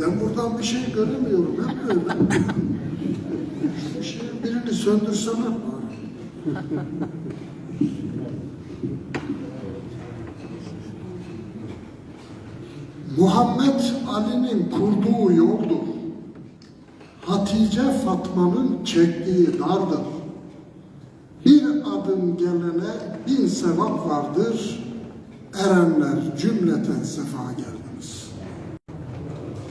Ben buradan bir şey göremiyorum. Hep böyle. Bir şey, birini söndürsene bari. Muhammed Ali'nin kurduğu yoldur. Hatice Fatma'nın çektiği dardır. Bir adım gelene bin sevap vardır. Erenler cümleten sefa geldiniz.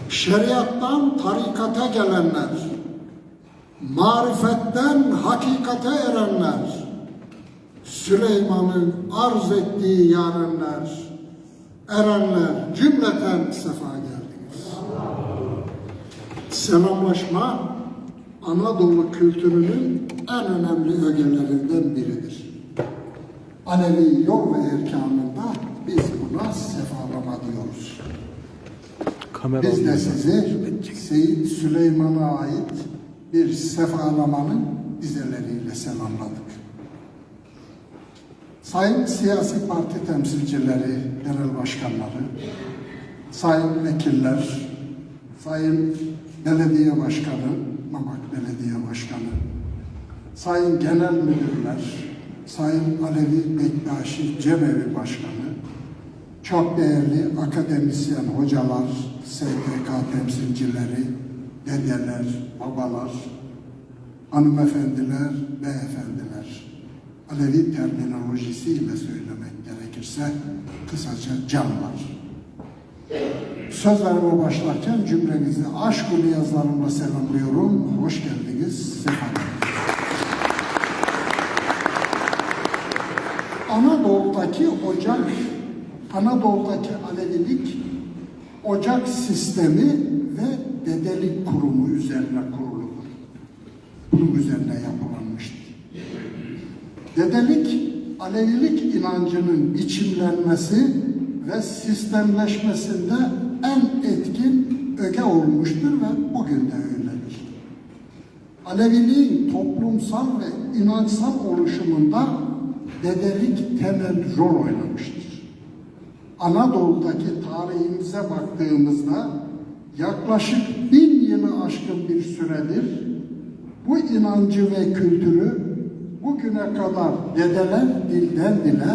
Şeriattan tarikata gelenler, marifetten hakikate erenler, Süleyman'ın arz ettiği yarenler, erenler cümleten sefa geldiniz. Selamlaşma Anadolu kültürünün en önemli ögelerinden biridir. Alevi yol ve erkanında biz buna sefalama diyoruz. Kamera Biz de sizi Seyyid Süleyman'a ait bir sefalamanın dizeleriyle selamladık. Sayın siyasi parti temsilcileri, genel başkanları, sayın vekiller, sayın belediye başkanı, Mamak Belediye Başkanı, sayın genel müdürler, sayın Alevi Bektaşi Cemevi Başkanı, çok değerli akademisyen hocalar, STK temsilcileri, dedeler, babalar, hanımefendiler, beyefendiler. Alevi terminolojisiyle söylemek gerekirse kısaca canlar. Sözlerime başlarken cümlenizi aşk-ı niyazlarımla selamlıyorum. Hoş geldiniz, sefa geldiniz. Anadolu'daki ocak, Anadolu'daki Alevilik ocak sistemi ve dedelik kurumu üzerine kuruludur. Bunun üzerine yapılanmıştır. Dedelik, Alevilik inancının biçimlenmesi ve sistemleşmesinde en etkin öge olmuştur ve bugün de öyledir. Aleviliğin toplumsal ve inançsal oluşumunda dedelik temel rol oynamıştır. Anadolu'daki tarihimize baktığımızda yaklaşık bin yılı aşkın bir süredir bu inancı ve kültürü bugüne kadar dedeler dilden dile,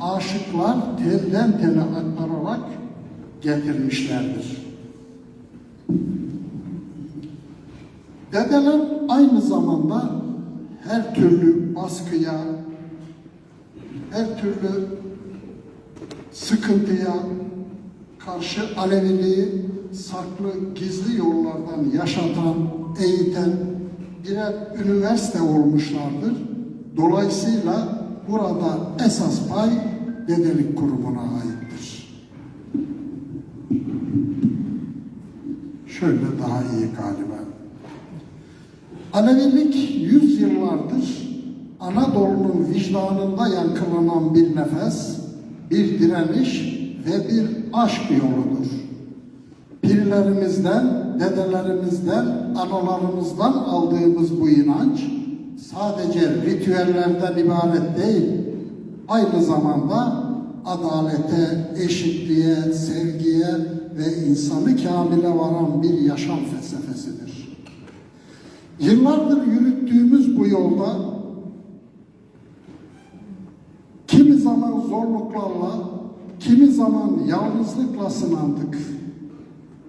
aşıklar telden tele aktararak getirmişlerdir. Dedeler aynı zamanda her türlü baskıya, her türlü sıkıntıya karşı Aleviliği saklı gizli yollardan yaşatan, eğiten birer üniversite olmuşlardır. Dolayısıyla burada esas pay dedelik kurumuna aittir. Şöyle daha iyi galiba. Alevilik yüzyıllardır Anadolu'nun vicdanında yankılanan bir nefes, bir direniş ve bir aşk yoludur. Pirlerimizden, dedelerimizden, analarımızdan aldığımız bu inanç sadece ritüellerden ibaret değil, aynı zamanda adalete, eşitliğe, sevgiye ve insanı kamile varan bir yaşam felsefesidir. Yıllardır yürüttüğümüz bu yolda kimi zaman zorluklarla, kimi zaman yalnızlıkla sınandık.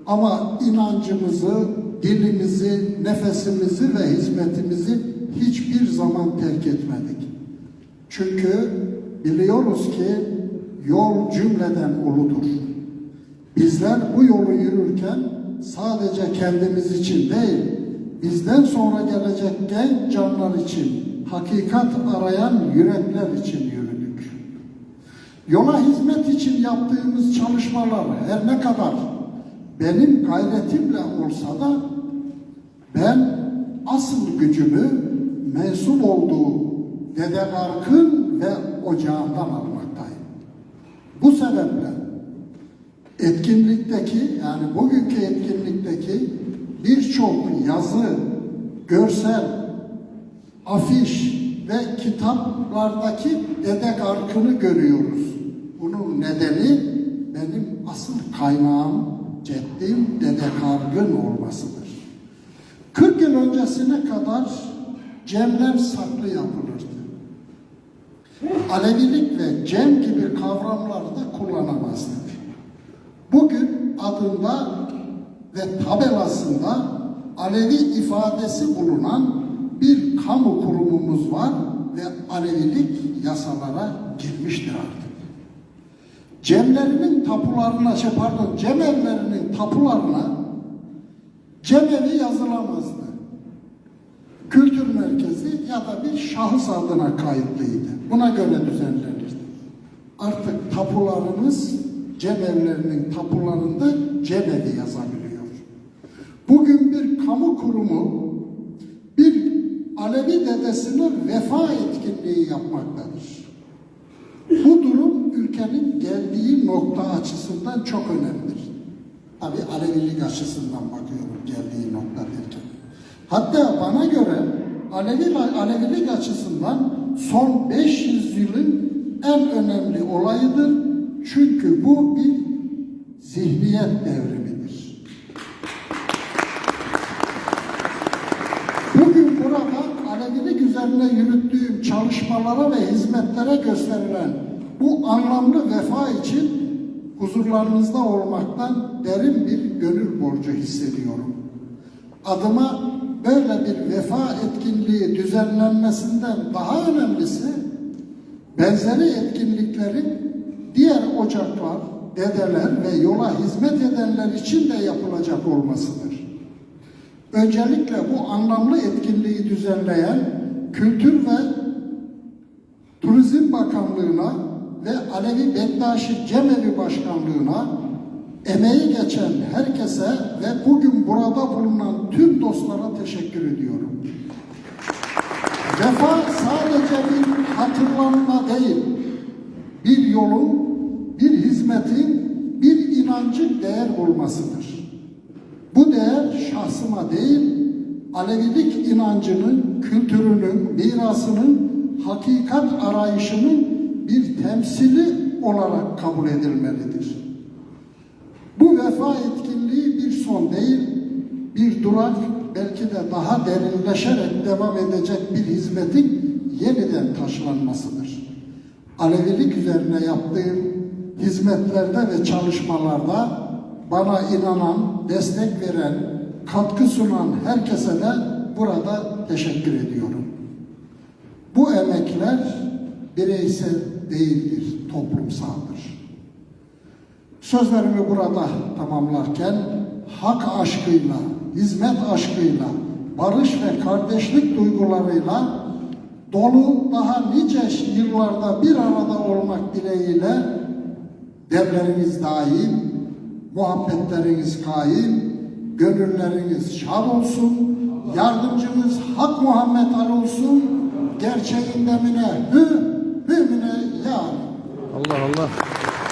Ama inancımızı, dilimizi, nefesimizi ve hizmetimizi hiçbir zaman terk etmedik. Çünkü biliyoruz ki yol cümleden uludur. Bizler bu yolu yürürken sadece kendimiz için değil, bizden sonra gelecek genç canlar için, hakikat arayan yürekler için. Yola hizmet için yaptığımız çalışmalar her ne kadar benim gayretimle olsa da ben asıl gücümü mensup olduğu Dede Gark'ın ve ocağından almaktayım. Bu sebeple etkinlikteki yani bugünkü etkinlikteki birçok yazı, görsel, afiş ve kitaplardaki Dede Gark'ını görüyoruz. Bunun nedeni benim asıl kaynağım, ceddim Dede Kargın olmasıdır. 40 yıl öncesine kadar cemler saklı yapılırdı. Alevilik ve cem gibi kavramları da kullanamazdık. Bugün adında ve tabelasında Alevi ifadesi bulunan bir kamu kurumumuz var ve Alevilik yasalara girmiştir artık. Cemlerinin tapularına, şey pardon, cemevlerinin tapularına cemevi yazılamazdı. Kültür merkezi ya da bir şahıs adına kayıtlıydı. Buna göre düzenlenirdi. Artık tapularımız cemevlerinin tapularında cemevi yazabiliyor. Bugün bir kamu kurumu bir Alevi dedesine vefa etkinliği yapmaktadır. Bu ülkenin geldiği nokta açısından çok önemlidir. Tabi Alevilik açısından bakıyorum geldiği nokta derken. Hatta bana göre Alevi, Alevilik açısından son 500 yılın en önemli olayıdır. Çünkü bu bir zihniyet devrimidir. Bugün burada Alevilik üzerine yürüttüğüm çalışmalara ve hizmetlere gösterilen bu anlamlı vefa için huzurlarınızda olmaktan derin bir gönül borcu hissediyorum. Adıma böyle bir vefa etkinliği düzenlenmesinden daha önemlisi benzeri etkinliklerin diğer ocaklar, dedeler ve yola hizmet edenler için de yapılacak olmasıdır. Öncelikle bu anlamlı etkinliği düzenleyen Kültür ve Turizm Bakanlığı'na ve Alevi Bektaşi Cemevi Başkanlığı'na emeği geçen herkese ve bugün burada bulunan tüm dostlara teşekkür ediyorum. Vefa sadece bir hatırlanma değil, bir yolun, bir hizmetin, bir inancın değer bulmasıdır. Bu değer şahsıma değil, Alevilik inancının, kültürünün, mirasının, hakikat arayışının bir temsili olarak kabul edilmelidir. Bu vefa etkinliği bir son değil, bir durak, belki de daha derinleşerek devam edecek bir hizmetin yeniden taşlanmasıdır. Alevilik üzerine yaptığım hizmetlerde ve çalışmalarda bana inanan, destek veren, katkı sunan herkese de burada teşekkür ediyorum. Bu emekler bireysel değildir, toplumsaldır. Sözlerimi burada tamamlarken hak aşkıyla, hizmet aşkıyla, barış ve kardeşlik duygularıyla dolu daha nice yıllarda bir arada olmak dileğiyle devleriniz daim, muhabbetleriniz kaim, gönülleriniz şad olsun, yardımcımız Hak Muhammed Ali olsun, gerçeğin demine hü. Allah Allah.